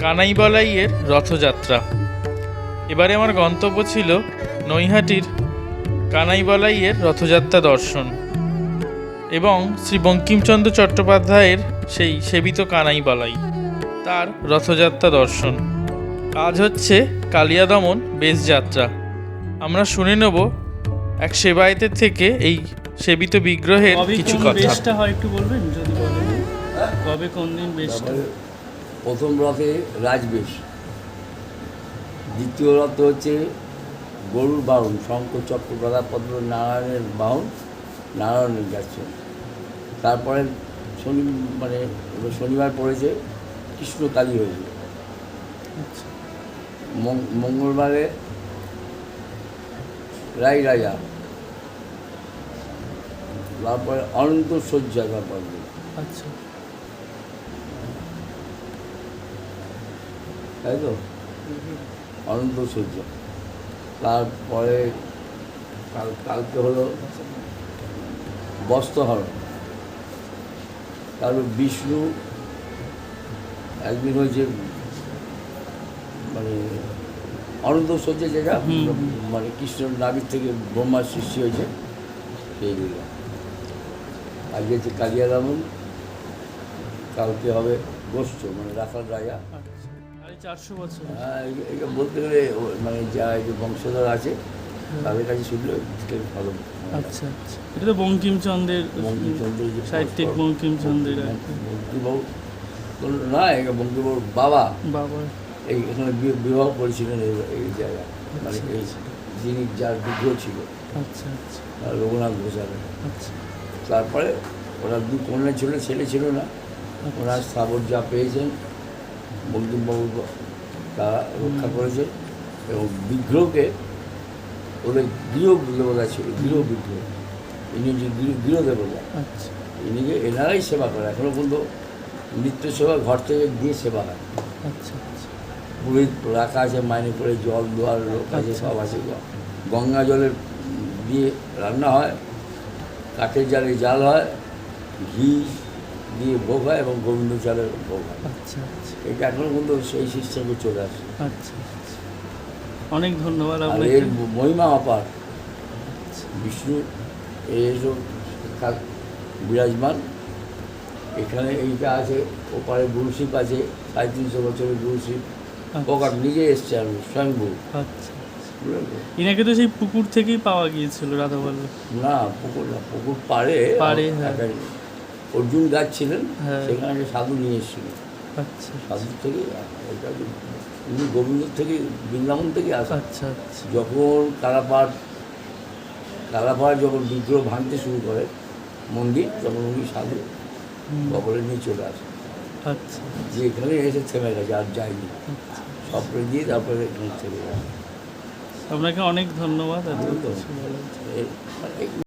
কানাইবালাইয়ের রথযাত্রা। এবারে আমার গন্তব্য ছিল নৈহাটির কানাইবালাইয়ের রথযাত্রা দর্শন এবং শ্রী বঙ্কিমচন্দ্র চট্টোপাধ্যায়ের সেই সেবিত কানাইবালাই তার রথযাত্রা দর্শন। আজ হচ্ছে কালিয়াদমন বেশ যাত্রা। আমরা শুনে নেব এক সেবায়েতের থেকে এই সেবিত বিগ্রহের কিছু কথা। হয় একটু বলবেন? যদি বলেন। কবে কোন দিন বেশটা? প্রথম রথে রাজবেশ। দ্বিতীয় রথ হচ্ছে গরুর বাহন শঙ্কর চক্র গদা পদ্ম নারায়ণের বাহন, নারায়ণের যাচ্ছে তারপরে শনি মানে শনিবার পড়েছে কৃষ্ণকালী হয়েছে। মঙ্গলবারে রাই রাজা। তারপরে অনন্ত শয্যা তারপর আচ্ছা। তাই তো? অনন্ত সূর্য। তারপরে কাল কালকে হলো বস্ত্রহরণ। তারপর বিষ্ণু একদিন হয়েছে মানে অনন্ত সূর্য যেটা হুম। মানে কৃষ্ণ নাবির থেকে ব্রহ্মার সৃষ্টি হয়েছে সেই দিকে আজকে হচ্ছে কালিয়া দমন কালকে হবে গোষ্ঠ মানে রাখাল রাজা। আচ্ছা হ্যাঁ, এটা বলতে গেলে মানে যা যে বংশধর আছে তাদের কাছে শুনলে ভালো আচ্ছা আচ্ছা। এটা তো বঙ্কিমচন্দ্রের বঙ্কিমচন্দ্রের যে সাহিত্যিক বঙ্কিমচন্দ্রের বঙ্কিমবাবু কোনো না এটা বঙ্কিমবাবুর বাবা। বাবা। এই এখানে বি- বিবাহ করেছিলেন এই এই জায়গায়। মানে এই যিনি যার বিগ্রহ ছিল। আচ্ছা আচ্ছা। আর রঘুনাথ ঘোষালের আচ্ছা। তারপরে ওরা দু কন্যা ছিল ছেলে ছিল না। ওনার স্থাবর যা পেয়েছেন বঙ্কিমবাবু তারা রক্ষা করেছেন এবং বিগ্রহকে ওদের গৃহ দেবতা ছিল গৃহ বিগ্রহ ইনি যে গৃহ দেবতা। আচ্ছা। ইনিকে এনারাই সেবা করে। এখনও পর্যন্ত নিত্য সেবা ঘর থেকে গিয়ে সেবা হয়। আচ্ছা আচ্ছা। পুরোহিত রাখা আছে মাইনে করে জল দেওয়ার লোক আছে। সব আছে। গঙ্গা জলের দিয়ে রান্না হয় কাঠের জালে জাল হয় ঘি দিয়ে ভোগ হয় এবং গোবিন্দ চালের ভোগ হয়। আচ্ছা আচ্ছা। এটা এখনও পর্যন্ত সেই সিস্টেমে চলে আসে আচ্ছা অনেক ধন্যবাদ এর মহিমা অপার। বিষ্ণু থাক বিরাজমান। এখানে এইটা আছে ওপারে গুরুশিপ আছে সাড়ে তিনশো বছরের গুরুশিপ ওকার নিজে এসছে আমি স্বয়ংভূ। আচ্ছা বুঝলেন তো? ইনাকে তো সেই পুকুর থেকেই পাওয়া গিয়েছিল রাধা বল্লভ। না পুকুর না পুকুর পাড়ে পাড়ে, হ্যাঁ। অর্জুন গাছ ছিলেন হ্যাঁ। সেখানে একটা সাধু নিয়ে এসেছিল। আচ্ছা। সাধু থেকে এটা উনি গোবিন্দ থেকে বৃন্দাবন থেকে আসা। আচ্ছা আচ্ছা। যখন কালাপাড় কালাপাড় যখন বিগ্রহ ভাঙতে শুরু করে মন্দির তখন উনি সাধু কবলে নিয়ে চলে আসে। আচ্ছা। যে এখানে এসে থেমে গেছে আর যায়নি। সবরে দিয়ে তারপরে এখানে থেকে গেছে। আপনাকে অনেক ধন্যবাদ